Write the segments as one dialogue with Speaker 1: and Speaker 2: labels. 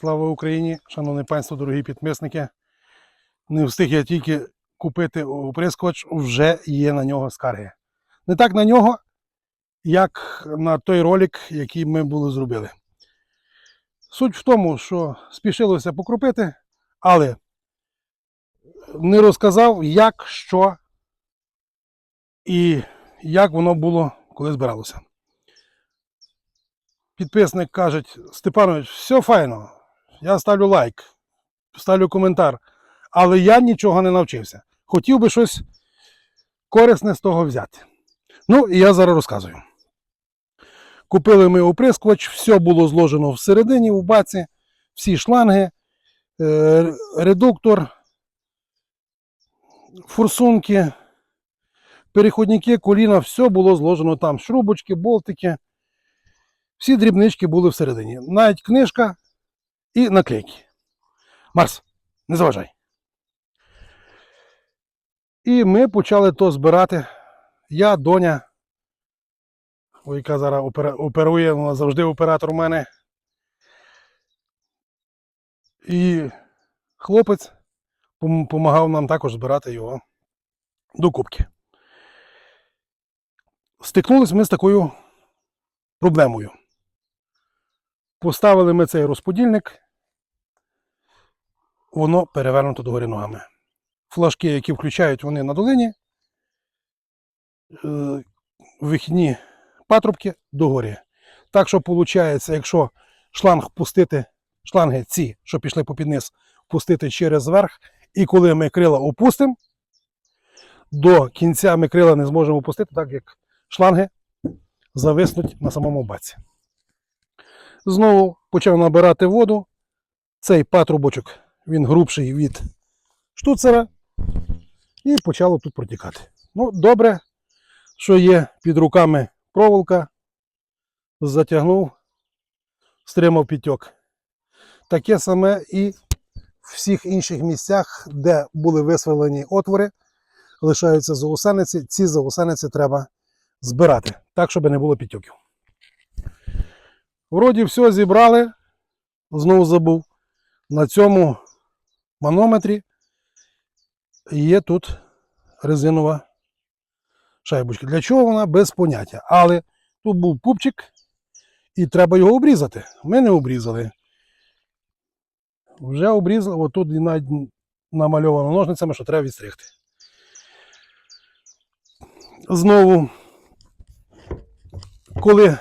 Speaker 1: Слава Україні, шановне панство, дорогі підписники. Не встиг я тільки купити оприскувач, вже є на нього скарги. Не так на нього, як на той ролик, який ми були зробили. Суть в тому, що спішилося покропити, але не розказав, як, що і як воно було, коли збиралося. Підписник каже, Степанович, все файно. Я ставлю лайк, ставлю коментар, але я нічого не навчився. Хотів би щось корисне з того взяти. Ну, і я зараз розказую. Купили ми оприскувач, все було зложено всередині, в баці, всі шланги, е, редуктор, форсунки, переходники, коліна, все було зложено там. Шрубочки, болтики. Всі дрібнички були всередині. Навіть книжка і наклейки. Марс, не заважай. І ми почали то збирати. Я, доня, яка зараз оперує, вона завжди оператор у мене. І хлопець допомагав нам також збирати його до кубки. Стикнулись ми з такою проблемою. Поставили ми цей розподільник, воно перевернуто догори ногами. Флажки, які включають вони на долині, е, вихідні патрубки догорі. Так що виходить, якщо шланг пустити, шланги ці, що пішли попід низ, пустити через верх, і коли ми крила опустимо, до кінця ми крила не зможемо опустити, так як шланги зависнуть на самому баці. Знову почав набирати воду. Цей патрубочок, він грубший від штуцера. І почало тут протікати. Ну, добре, що є під руками проволока. Затягнув, стримав підтік. Таке саме і в всіх інших місцях, де були висверлені отвори, лишаються заусениці. Ці заусениці треба збирати, так, щоб не було підтіків. Вроді все зібрали, знову забув. На цьому манометрі є тут резинова шайбочка. Для чого вона без поняття? Але тут був пупчик, і треба його обрізати. Ми не обрізали. Вже обрізали, отут і навіть намальовано ножницями, що треба відстригти. Знову, коли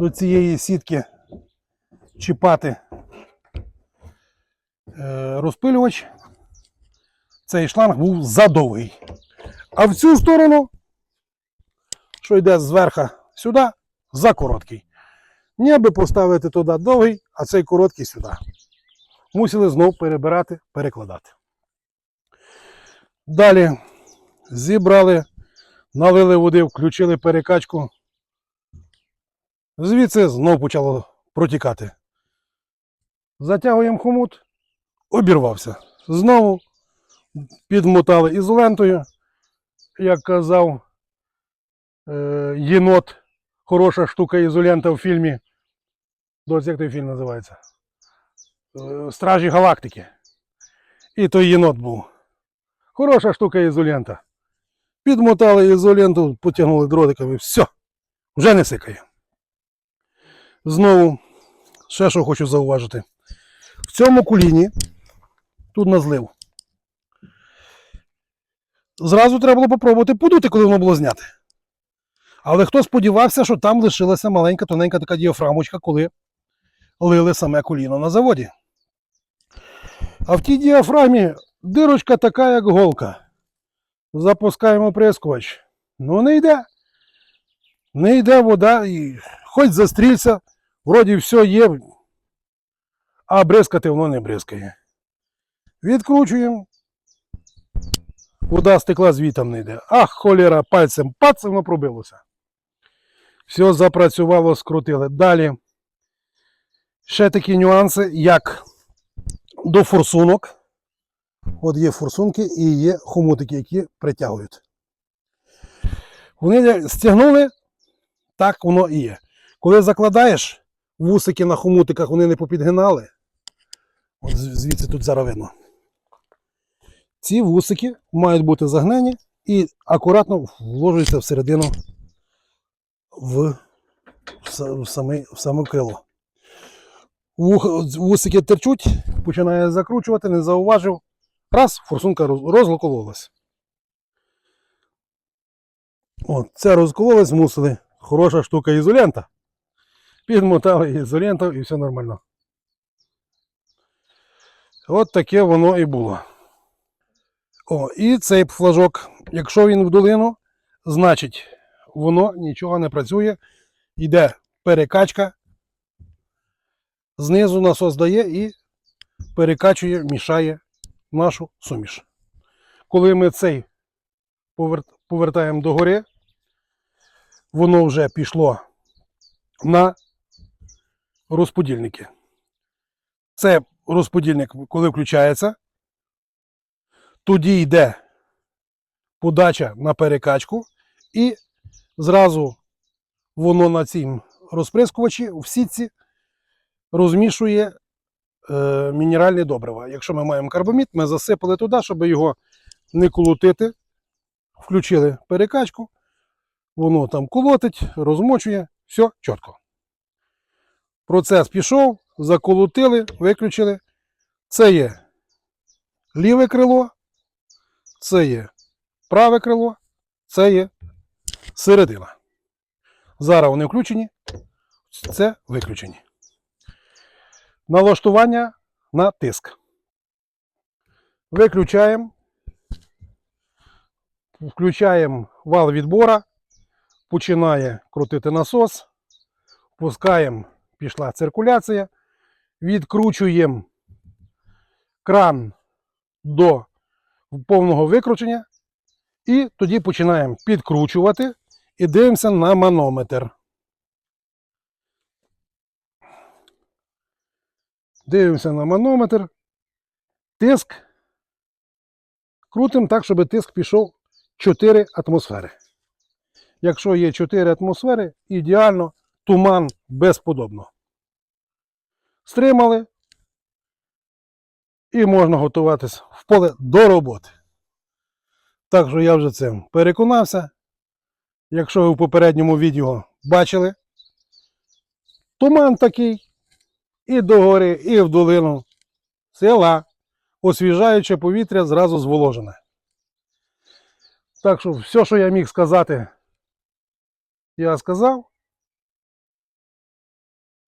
Speaker 1: до цієї сітки чіпати е, розпилювач, цей шланг був задовгий. А в цю сторону, що йде зверху сюди, за короткий. Ніби поставити туди довгий, а цей короткий сюди. Мусили знов перебирати, перекладати. Далі зібрали, налили води, включили перекачку. Звідси знов почало протікати. Затягуємо хомут, обірвався. Знову підмотали ізолентою. Як казав е, єнот, хороша штука ізолента в фільмі. Дось, як той фільм називається? Е, Стражі Галактики. І той єнот був. Хороша штука ізолента. Підмотали ізоленту, потягнули дротиками, все, вже не сикає. Знову, ще що хочу зауважити. В цьому куліні, тут на злив, зразу треба було попробувати подути, коли воно було зняте. Але хто сподівався, що там лишилася маленька тоненька така діафрамочка, коли лили саме коліно на заводі. А в тій діафрамі дирочка така, як голка. Запускаємо прискувач. Ну не йде. Не йде вода, і хоч застрілься, вроді все є, а бризкати воно не бризкає. Відкручуємо. Вода стекла звітом не йде. Ах, холера, пальцем пац, пробилося. Все запрацювало, скрутили. Далі ще такі нюанси, як до форсунок. От є форсунки і є хомутики, які притягують. Вони стягнули, так воно і є. Коли закладаєш, вусики на хомутиках вони не попідгинали. От звідси тут зараз. Ці вусики мають бути загнені і акуратно вложуються всередину в, в, саме, в саме крило. Вусики терчуть, починає закручувати, не зауважив. Раз, форсунка роз- розлокололась. Це розкололось, змусили. Хороша штука ізолента. Підмотали ізоленту і все нормально. От таке воно і було. О, і цей флажок, якщо він в долину, значить воно нічого не працює. Йде перекачка. Знизу насос дає і перекачує, мішає нашу суміш. Коли ми цей повер- повертаємо догори, воно вже пішло на розподільники. Це розподільник, коли включається, тоді йде подача на перекачку, і зразу воно на цім розприскувачі в сітці розмішує е, мінеральні добрива. Якщо ми маємо карбамід, ми засипали туди, щоб його не колотити. Включили перекачку, воно там колотить, розмочує, все чітко. Процес пішов, заколотили, виключили. Це є ліве крило, це є праве крило, це є середина. Зараз вони включені, це виключені. Налаштування на тиск. Виключаємо. Включаємо вал відбора, починає крутити насос, пускаємо, пішла циркуляція, відкручуємо кран до повного викручення, і тоді починаємо підкручувати і дивимося на манометр. Дивимося на манометр. Тиск. Крутимо так, щоб тиск пішов 4 атмосфери. Якщо є 4 атмосфери, ідеально туман безподобно. Стримали. І можна готуватись в поле до роботи. Так що я вже цим переконався. Якщо ви в попередньому відео бачили, туман такий і до гори, і в долину села, освіжаюче повітря зразу зволожене. Так що все, що я міг сказати, я сказав.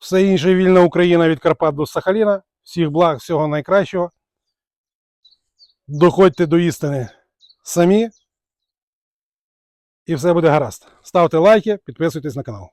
Speaker 1: Все інше вільна Україна від Карпат до Сахаліна. Всіх благ, всього найкращого. Доходьте до істини самі. І все буде гаразд. Ставте лайки, підписуйтесь на канал.